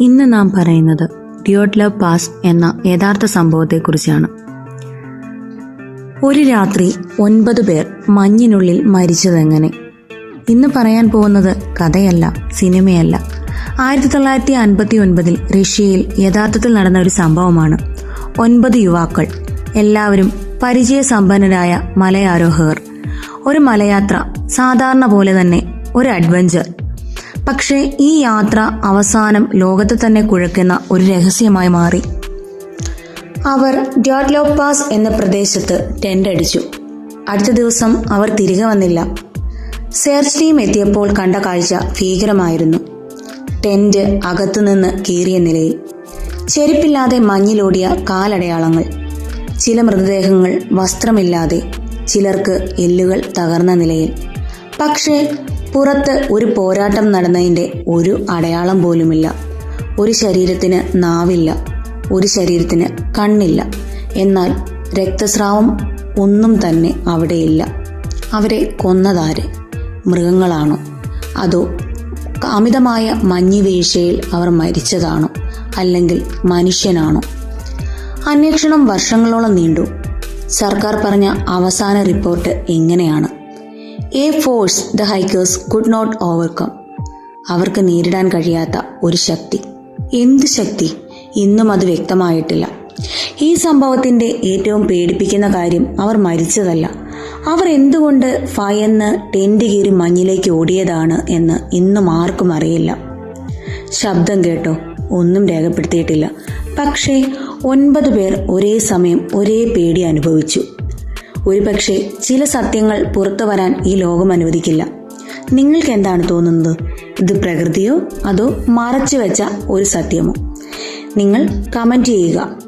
ഇന്ന് നാം പറയുന്നത് ഡിയോട്ട്ലവ് പാസ് എന്ന യഥാർത്ഥ സംഭവത്തെക്കുറിച്ചാണ്. ഒരു രാത്രി ഒൻപത് പേർ മഞ്ഞിനുള്ളിൽ മരിച്ചതെങ്ങനെ? ഇന്ന് പറയാൻ പോകുന്നത് കഥയല്ല സിനിമയല്ല. ആയിരത്തി തൊള്ളായിരത്തി അൻപത്തി ഒൻപതിൽ റഷ്യയിൽ യഥാർത്ഥത്തിൽ നടന്ന ഒരു സംഭവമാണ്. ഒൻപത് യുവാക്കൾ എല്ലാവരും പരിചയസമ്പന്നരായ മലയാരോഹകർ ഒരു മലയാത്ര സാധാരണ പോലെ തന്നെ ഒരു അഡ്വഞ്ചർ. പക്ഷേ ഈ യാത്ര അവസാനം ലോകത്തെ തന്നെ കുഴക്കുന്ന ഒരു രഹസ്യമായി മാറി. അവർ ഡ്യോട്ട്ലോപാസ് എന്ന പ്രദേശത്ത് ടെന്റ് അടിച്ചു. അടുത്ത ദിവസം അവർ തിരികെ വന്നില്ല. സെർച്ച് ടീം എത്തിയപ്പോൾ കണ്ട കാഴ്ച ഭീകരമായിരുന്നു. ടെന്റ് അകത്തുനിന്ന് കീറിയ നിലയിൽ. ചെരുപ്പില്ലാതെ മഞ്ഞിലോടിയ കാലടയാളങ്ങൾ. ചില മൃതദേഹങ്ങൾ വസ്ത്രമില്ലാതെ ചിലർക്ക് എല്ലുകൾ തകർന്ന നിലയിൽ. പക്ഷേ പുറത്ത് ഒരു പോരാട്ടം നടന്നതിന്റെ ഒരു അടയാളം പോലുമില്ല. ഒരു ശരീരത്തിന് നാവില്ല ഒരു ശരീരത്തിന് കണ്ണില്ല. എന്നാൽ രക്തസ്രാവം ഒന്നും തന്നെ അവിടെയില്ല. അവരെ കൊന്നതാര്? മൃഗങ്ങളാണോ? അതോ അമിതമായ മഞ്ഞുവീഴ്ചയിൽ അവർ മരിച്ചതാണോ? അല്ലെങ്കിൽ മനുഷ്യനാണോ? അന്വേഷണം വർഷങ്ങളോളം നീണ്ടു. സർക്കാർ പറഞ്ഞ അവസാന റിപ്പോർട്ട് ഇങ്ങനെയാണ്. A force the hikers could not overcome അവർക്ക് നേരിടാൻ കഴിയാത്ത ഒരു ശക്തി. എന്ത് ശക്തി? ഇന്നും അത് വ്യക്തമായിട്ടില്ല. ഈ സംഭവത്തിന്റെ ഏറ്റവും പേടിപ്പിക്കുന്ന കാര്യം അവർ മരിച്ചതല്ല. അവർ എന്തുകൊണ്ട് ഭയന്ന് ടെന്റ് കീറി മഞ്ഞിലേക്ക് ഓടിയതാണ് എന്ന് ഇന്നും ആർക്കും അറിയില്ല. ശബ്ദം കേട്ടോ ഒന്നും രേഖപ്പെടുത്തിയിട്ടില്ല. പക്ഷേ ഒൻപത് പേർ ഒരേ സമയം ഒരേ പേടി അനുഭവിച്ചു. ഒരുപക്ഷെ ചില സത്യങ്ങൾ പുറത്തു വരാൻ ഈ ലോകം അനുവദിക്കില്ല. നിങ്ങൾക്ക് എന്താണ് തോന്നുന്നത്? ഇത് പ്രകൃതിയോ അതോ മറച്ചു വെച്ച ഒരു സത്യമോ? നിങ്ങൾ കമന്റ് ചെയ്യുക.